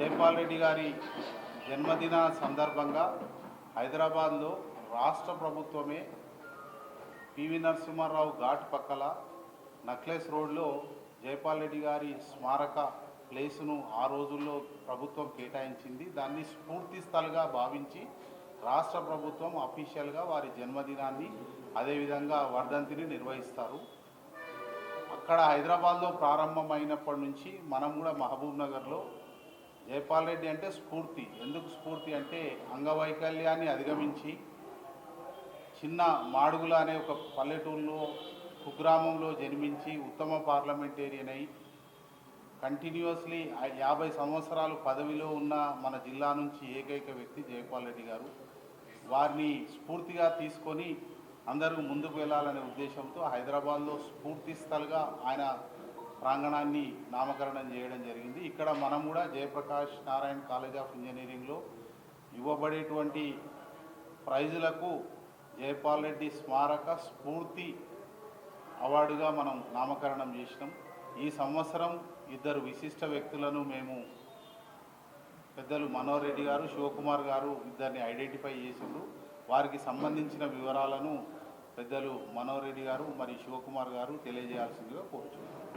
జైపాల్ రెడ్డి గారి జన్మదిన సందర్భంగా హైదరాబాద్లో రాష్ట్ర ప్రభుత్వమే పివి నరసింహారావు ఘాట్ పక్కల నక్లెస్ రోడ్లో జైపాల్ రెడ్డి గారి స్మారక ప్లేసును ఆ రోజుల్లో ప్రభుత్వం కేటాయించింది. దాన్ని స్ఫూర్తిస్థలుగా భావించి రాష్ట్ర ప్రభుత్వం అఫీషియల్గా వారి జన్మదినాన్ని అదేవిధంగా వర్ధంతిని నిర్వహిస్తారు. అక్కడ హైదరాబాద్లో ప్రారంభమైనప్పటి నుంచి మనం కూడా మహబూబ్ నగర్లో జయపాల్ రెడ్డి అంటే స్ఫూర్తి. ఎందుకు స్ఫూర్తి అంటే అంగవైకల్యాన్ని అధిగమించి చిన్న మాడుగుల అనే ఒక పల్లెటూరులో కుగ్రామంలో జన్మించి ఉత్తమ పార్లమెంటేరియన్ అయి కంటిన్యూస్లీ యాభై సంవత్సరాలు పదవిలో ఉన్న మన జిల్లా నుంచి ఏకైక వ్యక్తి జయపాల్ రెడ్డి గారు. వారిని స్ఫూర్తిగా తీసుకొని అందరూ ముందుకు వెళ్ళాలనే ఉద్దేశంతో హైదరాబాద్లో స్ఫూర్తిస్థలుగా ఆయన ప్రాంగణాన్ని నామకరణం చేయడం జరిగింది. ఇక్కడ మనం కూడా జయప్రకాష్ నారాయణ కాలేజ్ ఆఫ్ ఇంజనీరింగ్లో ఇవ్వబడేటువంటి ప్రైజులకు జయపాల్ రెడ్డి స్మారక స్ఫూర్తి అవార్డుగా మనం నామకరణం చేసినాం. ఈ సంవత్సరం ఇద్దరు విశిష్ట వ్యక్తులను మేము పెద్దలు మనోహర్ రెడ్డి గారు శివకుమార్ గారు ఇద్దరిని ఐడెంటిఫై చేసిండ్రు. వారికి సంబంధించిన వివరాలను పెద్దలు మనోహర్ రెడ్డి గారు మరియు శివకుమార్ గారు తెలియజేయాల్సిందిగా కోరుచున్నారు